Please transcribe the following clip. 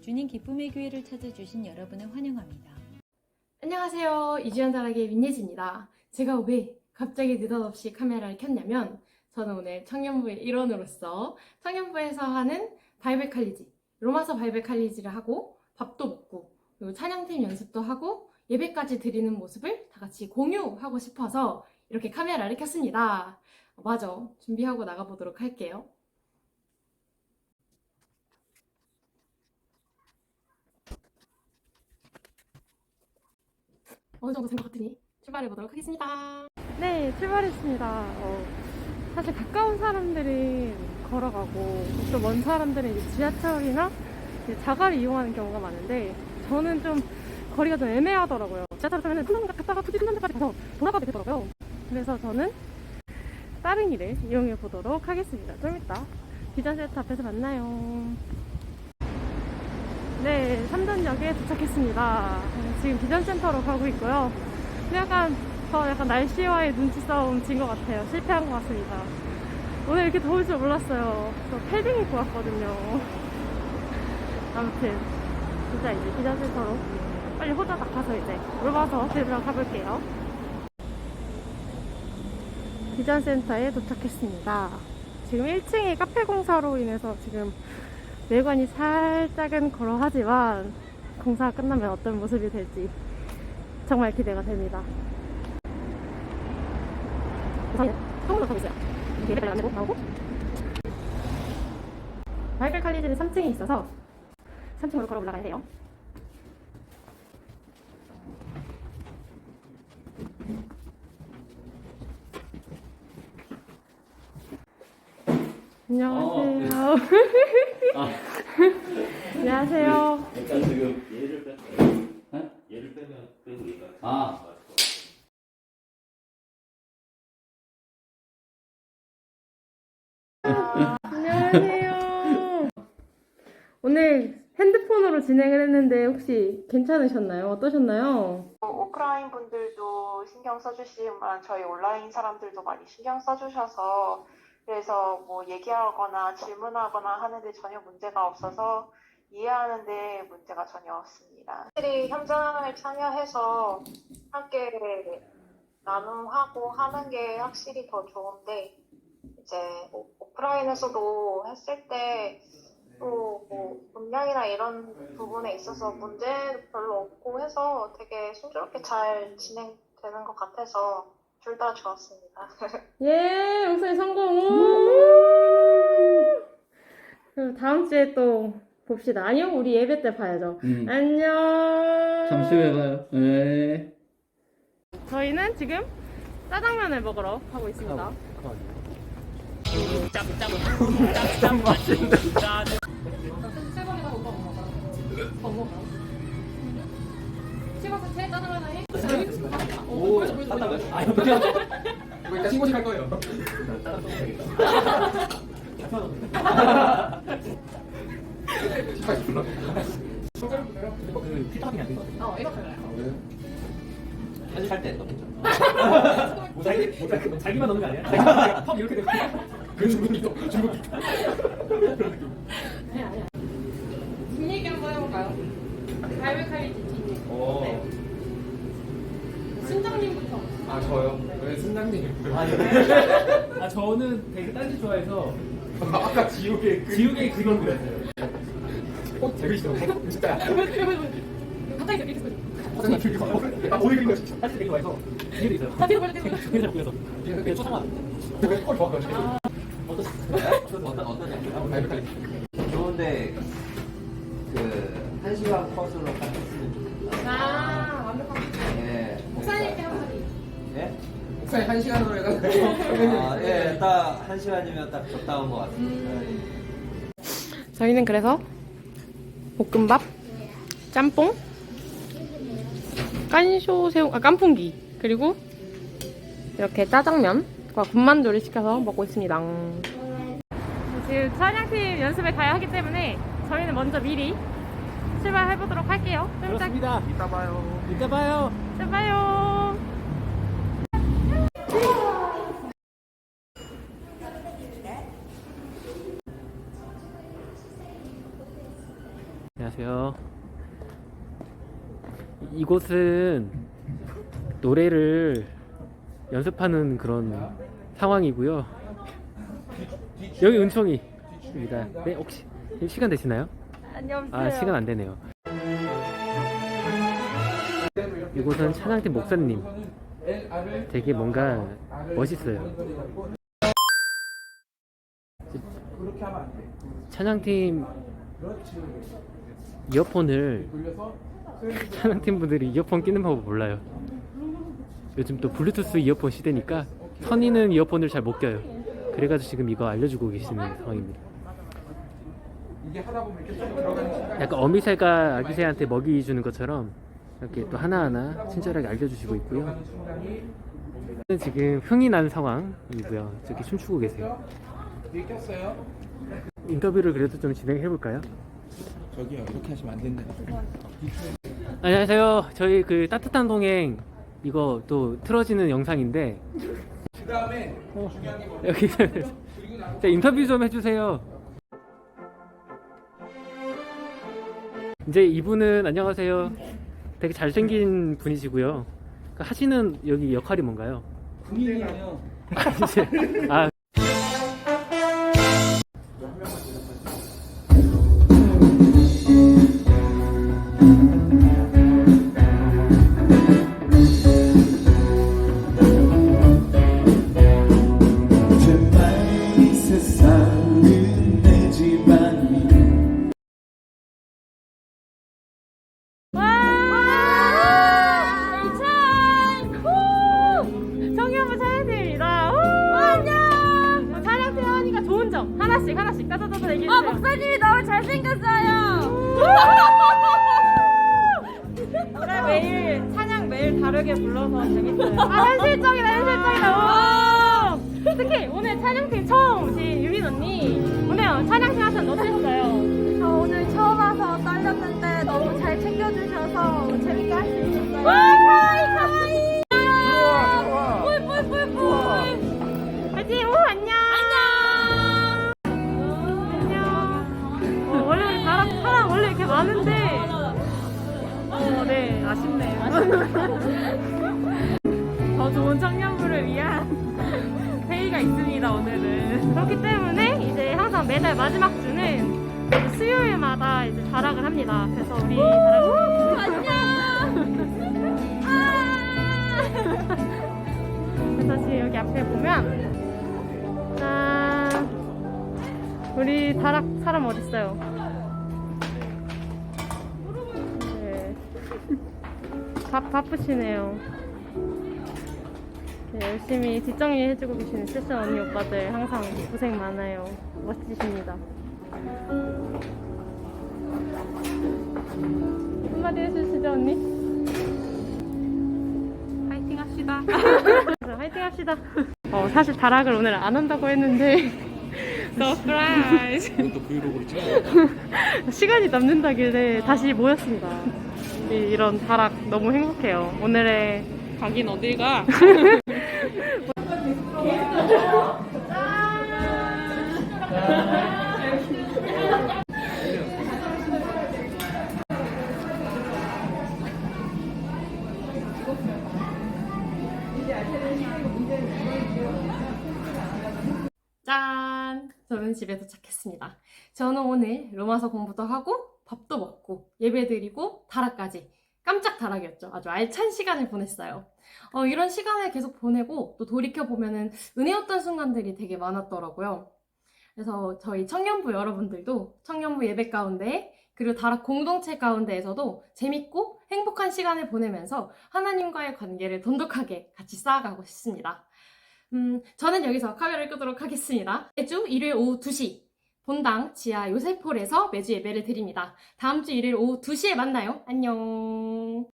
주님 기쁨의 교회를 찾아주신 여러분을 환영합니다. 안녕하세요. 이주연 다락의 민예지입니다. 제가 왜 갑자기 느닷없이 카메라를 켰냐면 저는 오늘 청년부의 일원으로서 청년부에서 하는 바이블 칼리지, 로마서 바이블 칼리지를 하고 밥도 먹고 그리고 찬양팀 연습도 하고 예배까지 드리는 모습을 다 같이 공유하고 싶어서 이렇게 카메라를 켰습니다. 어, 맞아. 준비하고 나가보도록 할게요. 어느 정도 된 것 같으니 출발해 보도록 하겠습니다. 네, 출발했습니다. 어, 사실 가까운 사람들은 걸어가고 또먼 사람들은 이제 지하철이나 이제 자가를 이용하는 경우가 많은데 저는 좀 거리가 좀 애매하더라고요. 지하철 타면 한 군데 갔다가 데까지 가서 돌아가도 되더라고요. 그래서 저는 따릉이를 이용해 보도록 하겠습니다. 좀 이따 비전센터 앞에서 만나요. 네, 삼전역에 도착했습니다. 지금 비전센터로 가고 있고요. 근데 약간 저 약간 날씨와의 눈치 싸움 진 것 같아요. 실패한 것 같습니다. 오늘 이렇게 더울 줄 몰랐어요. 저 패딩 입고 왔거든요. 아무튼 진짜 이제 비전센터로 빨리 호다닥 가서 이제 물어봐서 들으러 가볼게요. 비전센터에 도착했습니다. 지금 1층에 카페 공사로 인해서 지금 외관이 살짝은 그러하지만 공사가 끝나면 어떤 모습이 될지 정말 기대가 됩니다. 우선 처음으로 가고 있어요. 이렇게 예배를 안내고 나오고 바이블 칼리지는 3층에 있어서 3층으로 걸어 올라가야 돼요. 안녕하세요. 아, 안녕하세요. 일단 지금 얘를 빼면, 어? 얘를 빼면 빼고 얘가. 아, 안녕하세요. 오늘 핸드폰으로 진행을 했는데 혹시 괜찮으셨나요? 어떠셨나요? 어, 오프라인 분들도 신경 써주시지만 저희 온라인 사람들도 많이 신경 써주셔서 그래서 뭐 얘기하거나 질문하거나 하는데 전혀 문제가 없어서 이해하는데 문제가 전혀 없습니다. 확실히 현장을 참여해서 함께 나눔하고 하는 게 확실히 더 좋은데 이제 오- 오프라인에서도 했을 때 또뭐 문량이나 이런 부분에 있어서 문제 별로 없고 해서 되게 순조롭게 잘 진행되는 것 같아서 둘 다 좋았습니다. 예, 목소리 성공. 우! 그럼 다음 주에 또 봅시다. 아니요, 우리 예배 때 봐야죠. 음. 안녕. 잠시 후에 봐요. 네. 저희는 지금 짜장면을 먹으러 가고 있습니다. 찍어서 제 짜장면 하나 해? 오, 샀다고요? 아, 어떻게 하죠? 신고식 할 거예요. 신고식 불러. 그 필터 확인이 안된 거 같아요. 어, 이거 달라요. 편집할 때 너무 잘기만 넣는 거 아니야? 턱 이렇게 되고 그 중국이 아니, 아니야. 뒷얘기 한번 해볼까요? 갈비칼리 뒷얘기. 오. 네. 순정님부터. 아 저요? 왜 순장님? 아니요. 아 저는 되게 딴짓 좋아해서 아까 지우개 지우개 그걸 그렸어요. 어 되게 싫어. 진짜. 갑자기 이렇게 소리. 사장님 되게 좋아요. 아 오늘 그린 거 진짜 사실 되게 좋아해서 뒤에도 있어요. 다 뒤로 보여주세요. 되게 잘 보여서. 되게 초상화. 되게 꼴 좋아가지고. 어떤 어떤 발표까지. 좋은데 그 한 시간 코스로 목사님 한 시간으로 해가지고. 아, 예, 딱 한 시간이면 딱 적당한 것 같습니다. 저희는 그래서 볶음밥, 짬뽕, 깐쇼 새우, 아 깐풍기 그리고 이렇게 짜장면과 군만두를 시켜서 먹고 있습니다. 지금 찬양팀 연습에 가야 하기 때문에 저희는 먼저 미리 출발해 보도록 할게요. 좀 이따 그렇습니다. 이따 봐요. 이따 봐요. 안녕하세요. 이곳은 노래를 연습하는 그런 상황이고요. 여기 은총이입니다. 네, 혹시 시간 되시나요? 안녕하세요. 아, 시간 안 되네요. 이곳은 찬양팀 목사님. 되게 뭔가 멋있어요. 찬양팀 이어폰을 찬양팀 분들이 이어폰 끼는 방법 몰라요. 요즘 또 블루투스 이어폰 시대니까 선이는 이어폰을 잘 못 껴요. 그래가지고 지금 이거 알려주고 계시는 상황입니다. 약간 어미새가 아기새한테 먹이 주는 것처럼 이렇게 또 하나하나 친절하게 알려주시고 있고요. 지금 흥이 난 상황이고요. 저기 춤추고 계세요. 인터뷰를 그래도 좀 진행해 볼까요? 저기요 이렇게 하시면 안 된다. 안녕하세요. 저희 그 따뜻한 동행 이거 또 틀어지는 영상인데 그 다음에 어, 여기 자, 인터뷰 좀 해주세요. 이제 이분은 안녕하세요. 되게 잘생긴 분이시고요. 그 하시는 여기 역할이 뭔가요? 분위기요. 아, 이제 아 하나씩 하나씩 따다다다 얘기해주세요. 아, 목사님이 너무 잘생겼어요. 그래, 매일 찬양 매일 다르게 불러서 재밌어요. 아, 현실적이다, 현실적이다. 와! 특히 오늘 찬양팀 처음 오신 유민 언니. 오늘 찬양팀 하셨는데 어땠어 많은데, 어, 네, 아쉽네요. 더 좋은 청년부를 위한 회의가 있습니다, 오늘은. 그렇기 때문에 이제 항상 매달 마지막 주는 이제 수요일마다 이제 자락을 합니다. 그래서 우리 자락, 안녕! 아! 그래서 지금 여기 앞에 보면, 짠! 우리 다락 사람 어딨어요? 바, 바쁘시네요. 네, 열심히 뒷정리 해주고 계시는 세션 언니 오빠들 항상 고생 많아요. 멋지십니다. 한마디 해주시죠 언니? 파이팅 합시다. 파이팅 합시다. 어, 사실 다락을 오늘 안 한다고 했는데 서프라이즈. 찍어. 시간이 남는다길래 다시 모였습니다. 이- 이런 다락 너무 행복해요. 오늘의 가긴 어딜 가? 짠! 저는 집에 도착했습니다. 저는 오늘 로마서 공부도 하고 밥도 먹고 예배드리고 다락까지 깜짝 다락이었죠. 아주 알찬 시간을 보냈어요. 어, 이런 시간을 계속 보내고 또 돌이켜보면은 은혜였던 순간들이 되게 많았더라고요. 그래서 저희 청년부 여러분들도 청년부 예배 가운데 그리고 다락 공동체 가운데에서도 재밌고 행복한 시간을 보내면서 하나님과의 관계를 돈독하게 같이 쌓아가고 싶습니다. 음, 저는 여기서 카메라를 끄도록 하겠습니다. 매주 일요일 오후 2시 본당 지하 요셉홀에서 매주 예배를 드립니다. 다음 주 일요일 오후 2시에 만나요. 안녕.